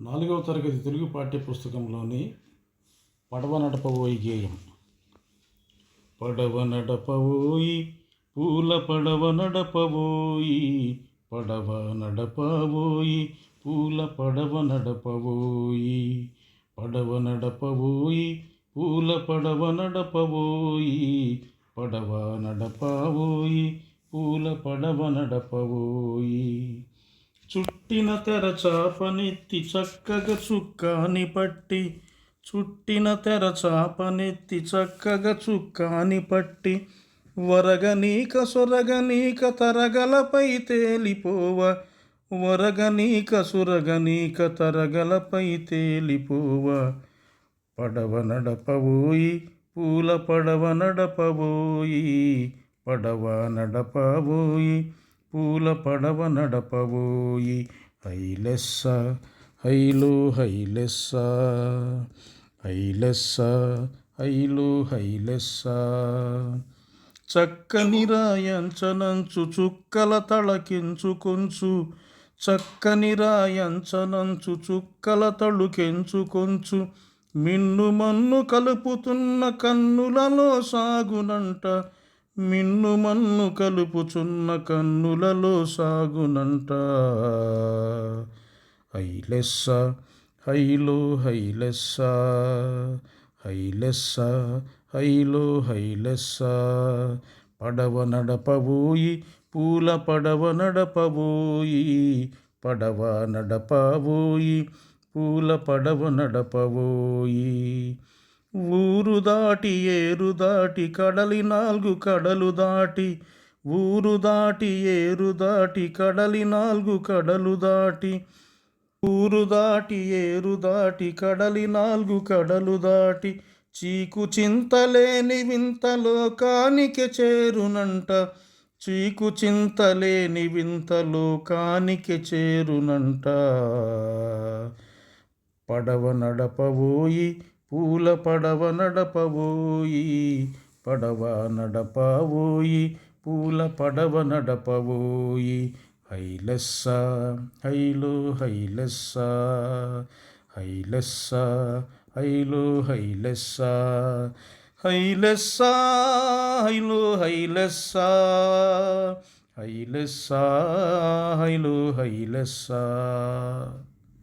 నాలుగవ తరగతి తెలుగు పాఠ్య పుస్తకంలోని పడవ నడపబోయి గేయం పడవ నడపబోయి పూల పడవ నడపబోయి పడవ నడపబోయి పూల పడవ నడపబోయి పడవ నడపబోయి పూల పడవ నడపబోయి పడవ నడపబోయి పూల పడవ నడపబోయి చుట్టిన తెర చాపనెత్తి చక్కగా చుక్కాని పట్టి. చుట్టిన తెర చాపనెత్తి చక్కగా చుక్కాని పట్టి. వరగనీక సొరగనీక తరగలపై తేలిపోవ. వరగనీక సురగనీక తరగలపై తేలిపోవ. పడవ నడపబోయి పూల పడవ నడపబోయి పడవ నడపబోయి పూల పడవ నడపబోయి హైలెస్స హైలు హైలెస్స హైలెస్స హైలు హైలెస్స. చక్కని రాయంచనంచు చుక్కల తళకించు కొంచు. చక్కని రాయంచనంచు చుక్కల తళుకెంచు కొంచు. మిన్ను మన్ను కలుపుతున్న కన్నులలో సాగునంట మిన్ను మన్ను కలుపుచున్న కన్నులలో సాగునంట. హైలెస్స హైలో హైలెస్స హైలెస్స హైలో హైలెస్స పడవ నడపబోయి పూల పడవ నడపబోయి పడవ నడపబోయి పూల పడవ నడపబోయి. ఊరు దాటి ఏరు దాటి కడలి నాలుగు కడలు దాటి. ఊరు దాటి ఏరు దాటి కడలి నాలుగు కడలు దాటి. ఊరు దాటి ఏరు దాటి కడలి నాలుగు కడలు దాటి. చీకు చింతలేని వింత లోకానికి చేరునంట. చీకు చింతలేని వింత లోకానికి చేరునంట. పడవ నడపబోయి పూల పడవ నడపవోయి పడవ నడపవోయి పూల పడవ నడపవోయి హైలస్స హైలో హైలస్స హైలస్స హైలో హైలస్స. హైలస్స హైలో హైలస్స. హైలస్స హైలో హైలస్స.